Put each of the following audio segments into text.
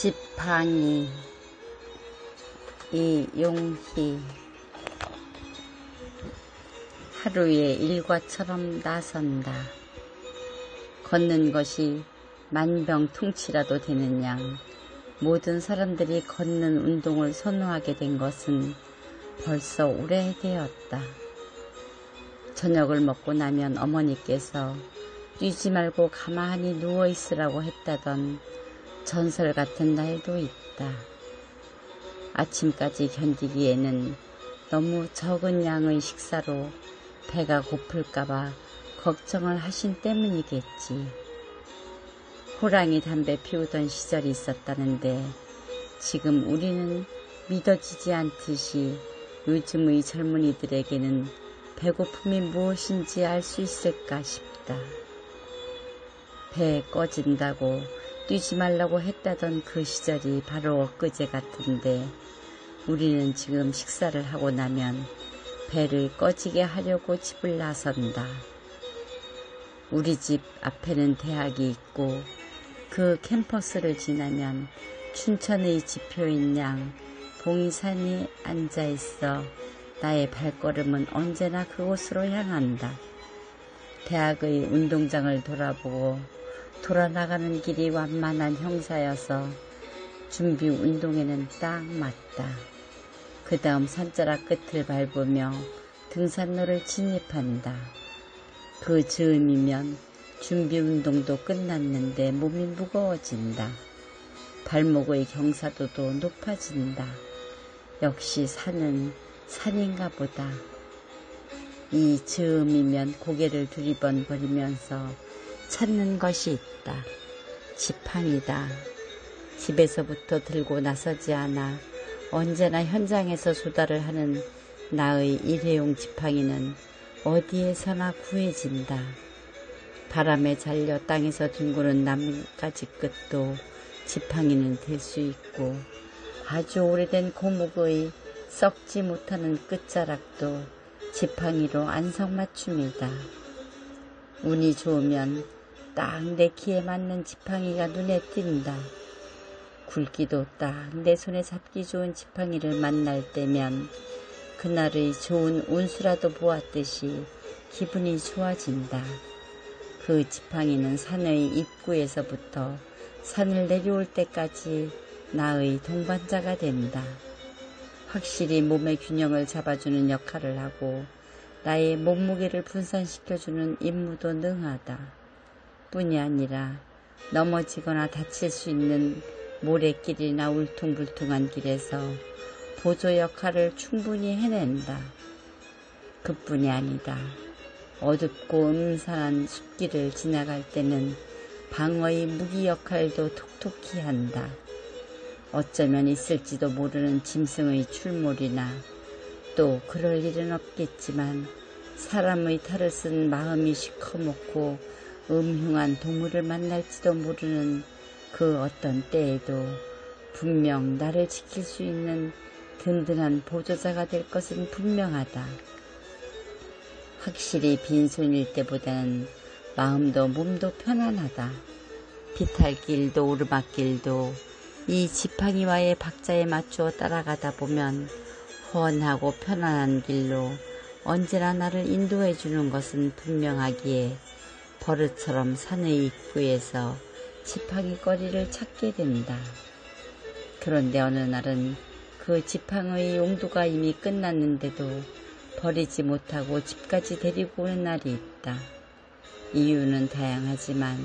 지팡이 이용희 하루의 일과처럼 나선다. 걷는 것이 만병통치라도 양 모든 사람들이 걷는 운동을 선호하게 된 것은 벌써 오래되었다. 저녁을 먹고 나면 어머니께서 뛰지 말고 가만히 누워 있으라고 했다던 전설 같은 날도 있다. 아침까지 견디기에는 너무 적은 양의 식사로 배가 고플까봐 걱정을 하신 때문이겠지. 호랑이 담배 피우던 시절이 있었다는데 지금 우리는 믿어지지 않듯이 요즘의 젊은이들에게는 배고픔이 무엇인지 알 수 있을까 싶다. 배 꺼진다고 뛰지 말라고 했다던 그 시절이 바로 엊그제 같은데 우리는 지금 식사를 하고 나면 배를 꺼지게 하려고 집을 나선다. 우리 집 앞에는 대학이 있고 그 캠퍼스를 지나면 춘천의 지표인 양 봉이산이 앉아 있어 나의 발걸음은 언제나 그곳으로 향한다. 대학의 운동장을 돌아보고 돌아나가는 길이 완만한 형사여서 준비 운동에는 딱 맞다. 그 다음 산자락 끝을 밟으며 등산로를 진입한다. 그 즈음이면 준비 운동도 끝났는데 몸이 무거워진다. 발목의 경사도도 높아진다. 역시 산은 산인가 보다. 이 즈음이면 고개를 두리번거리면서 찾는 것이 있다. 지팡이다. 집에서부터 들고 나서지 않아 언제나 현장에서 수다를 하는 나의 일회용 지팡이는 어디에서나 구해진다. 바람에 잘려 땅에서 둥그는 나뭇가지 끝도 지팡이는 될 수 있고 아주 오래된 고목의 썩지 못하는 끝자락도 지팡이로 안성맞춤이다. 운이 좋으면 딱 내 키에 맞는 지팡이가 눈에 띈다. 굵기도 딱 내 손에 잡기 좋은 지팡이를 만날 때면 그날의 좋은 운수라도 보았듯이 기분이 좋아진다. 그 지팡이는 산의 입구에서부터 산을 내려올 때까지 나의 동반자가 된다. 확실히 몸의 균형을 잡아주는 역할을 하고 나의 몸무게를 분산시켜주는 임무도 능하다. 뿐이 아니라 넘어지거나 다칠 수 있는 모래길이나 울퉁불퉁한 길에서 보조 역할을 충분히 해낸다. 그뿐이 아니다. 어둡고 음산한 숲길을 지나갈 때는 방어의 무기 역할도 톡톡히 한다. 어쩌면 있을지도 모르는 짐승의 출몰이나 또 그럴 일은 없겠지만 사람의 탈을 쓴 마음이 시커멓고 음흉한 동물을 만날지도 모르는 그 어떤 때에도 분명 나를 지킬 수 있는 든든한 보조자가 될 것은 분명하다. 확실히 빈손일 때보다는 마음도 몸도 편안하다. 비탈길도 오르막길도 이 지팡이와의 박자에 맞추어 따라가다 보면 훤하고 편안한 길로 언제나 나를 인도해 주는 것은 분명하기에 버릇처럼 산의 입구에서 지팡이 거리를 찾게 된다. 그런데 어느 날은 그 지팡의 용도가 이미 끝났는데도 버리지 못하고 집까지 데리고 오는 날이 있다. 이유는 다양하지만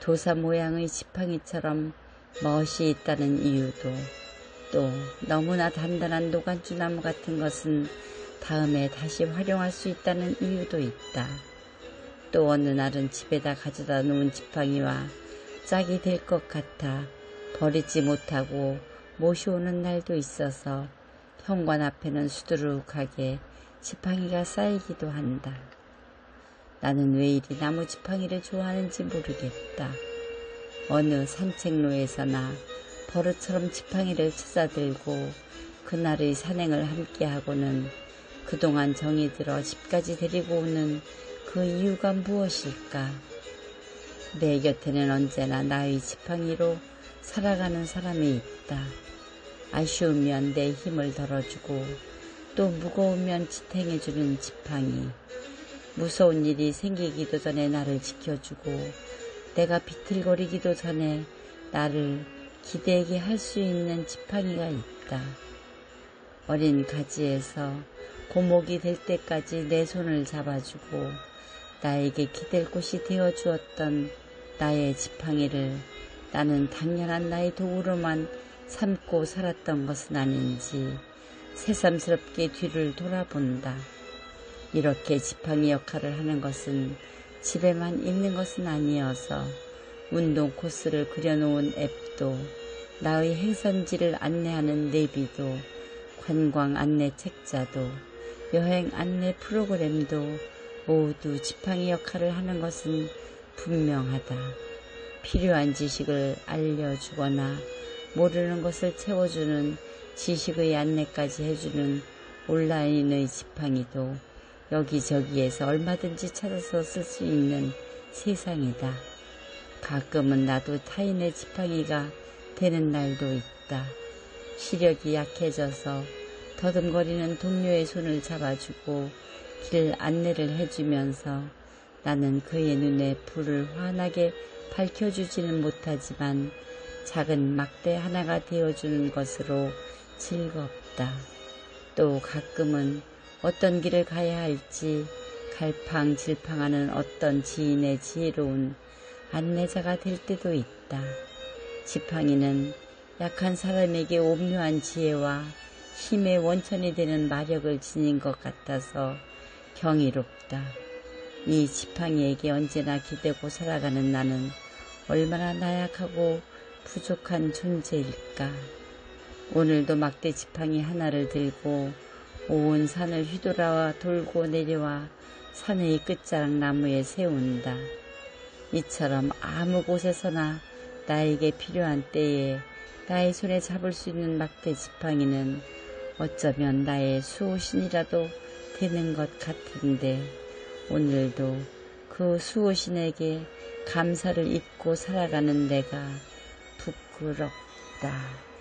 도사 모양의 지팡이처럼 멋이 있다는 이유도 또 너무나 단단한 노간주나무 같은 것은 다음에 다시 활용할 수 있다는 이유도 있다. 또 어느 날은 집에다 가져다 놓은 지팡이와 짝이 될 것 같아 버리지 못하고 모셔오는 날도 있어서 현관 앞에는 수두룩하게 지팡이가 쌓이기도 한다. 나는 왜 이리 나무 지팡이를 좋아하는지 모르겠다. 어느 산책로에서나 버릇처럼 지팡이를 찾아들고 그날의 산행을 함께하고는 그동안 정이 들어 집까지 데리고 오는 그 이유가 무엇일까? 내 곁에는 언제나 나의 지팡이로 살아가는 사람이 있다. 아쉬우면 내 힘을 덜어주고 또 무거우면 지탱해주는 지팡이. 무서운 일이 생기기도 전에 나를 지켜주고 내가 비틀거리기도 전에 나를 기대게 할 수 있는 지팡이가 있다. 어린 가지에서 고목이 될 때까지 내 손을 잡아주고 나에게 기댈 곳이 되어 주었던 나의 지팡이를 나는 당연한 나의 도구로만 삼고 살았던 것은 아닌지 새삼스럽게 뒤를 돌아본다. 이렇게 지팡이 역할을 하는 것은 집에만 있는 것은 아니어서 운동 코스를 그려놓은 앱도 나의 행선지를 안내하는 내비도 관광 안내 책자도 여행 안내 프로그램도 모두 지팡이 역할을 하는 것은 분명하다. 필요한 지식을 알려주거나 모르는 것을 채워주는 지식의 안내까지 해주는 온라인의 지팡이도 여기저기에서 얼마든지 찾아서 쓸 수 있는 세상이다. 가끔은 나도 타인의 지팡이가 되는 날도 있다. 시력이 약해져서 더듬거리는 동료의 손을 잡아주고 길 안내를 해주면서 나는 그의 눈에 불을 환하게 밝혀주지는 못하지만 작은 막대 하나가 되어주는 것으로 즐겁다. 또 가끔은 어떤 길을 가야 할지 갈팡질팡하는 어떤 지인의 지혜로운 안내자가 될 때도 있다. 지팡이는 약한 사람에게 오묘한 지혜와 힘의 원천이 되는 마력을 지닌 것 같아서 경이롭다. 이 지팡이에게 언제나 기대고 살아가는 나는 얼마나 나약하고 부족한 존재일까. 오늘도 막대 지팡이 하나를 들고 온 산을 휘돌아 돌고 내려와 산의 끝자락 나무에 세운다. 이처럼 아무 곳에서나 나에게 필요한 때에 나의 손에 잡을 수 있는 막대 지팡이는 어쩌면 나의 수호신이라도 되는 것 같은데 오늘도 그 수호신에게 감사를 입고 살아가는 내가 부끄럽다.